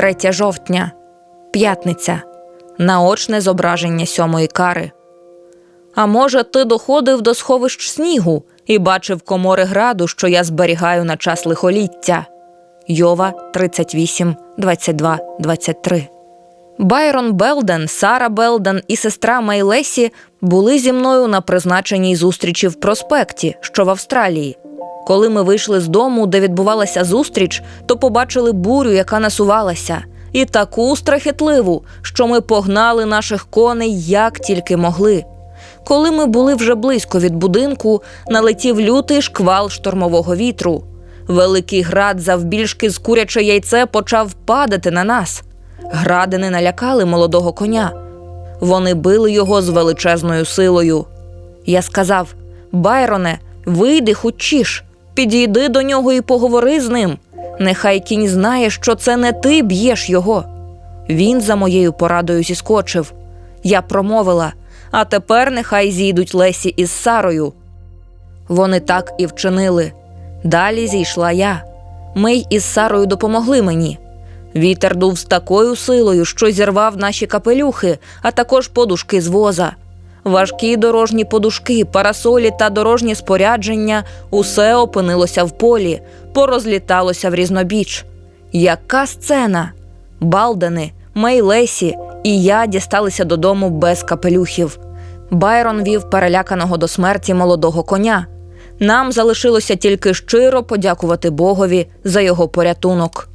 3 жовтня, п'ятниця, наочне зображення сьомої кари. А може, ти доходив до сховищ снігу і бачив комори граду, що я зберігаю на час лихоліття. Йова 38, 22, 23. Байрон Белден, Сара Белден і сестра Мейлесі були зі мною на призначеній зустрічі в проспекті, що в Австралії. Коли ми вийшли з дому, де відбувалася зустріч, то побачили бурю, яка насувалася, і таку страхітливу, що ми погнали наших коней як тільки могли. Коли ми були вже близько від будинку, налетів лютий шквал штормового вітру. Великий град завбільшки з куряче яйце почав падати на нас. Градини налякали молодого коня. Вони били його з величезною силою. Я сказав: Байроне, вийди хучіш, підійди до нього і поговори з ним. Нехай кінь знає, що це не ти б'єш його. Він за моєю порадою зіскочив. Я промовила, а тепер нехай зійдуть Лесі із Сарою. Вони так і вчинили. Далі зійшла я. Ми із Сарою допомогли мені. Вітер дув з такою силою, що зірвав наші капелюхи, а також подушки з воза. Важкі дорожні подушки, парасолі та дорожні спорядження усе опинилося в полі, порозліталося в різнобіч. Яка сцена! Балдени, Мей Лесі і я дісталися додому без капелюхів. Байрон вів переляканого до смерті молодого коня. Нам залишилося тільки щиро подякувати Богові за його порятунок.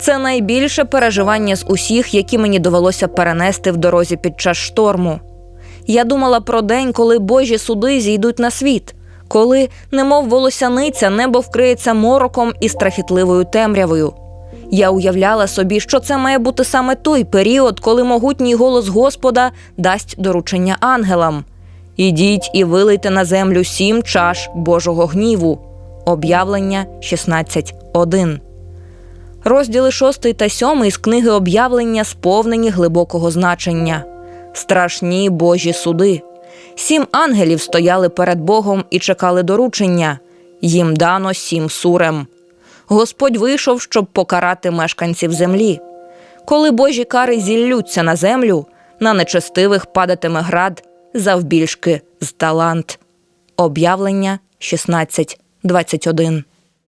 Це найбільше переживання з усіх, які мені довелося перенести в дорозі під час шторму. Я думала про день, коли Божі суди зійдуть на світ, коли, немов волосяниця, небо вкриється мороком і страхітливою темрявою. Я уявляла собі, що це має бути саме той період, коли могутній голос Господа дасть доручення ангелам. Ідіть і вилийте на землю сім чаш Божого гніву. Об'явлення 16.1 Розділи 6 та 7 з книги об'явлення сповнені глибокого значення. Страшні Божі суди. Сім ангелів стояли перед Богом і чекали доручення. Їм дано сім сурем. Господь вийшов, щоб покарати мешканців землі. Коли Божі кари зіллються на землю, на нечестивих падатиме град завбільшки з талант. Об'явлення 16.21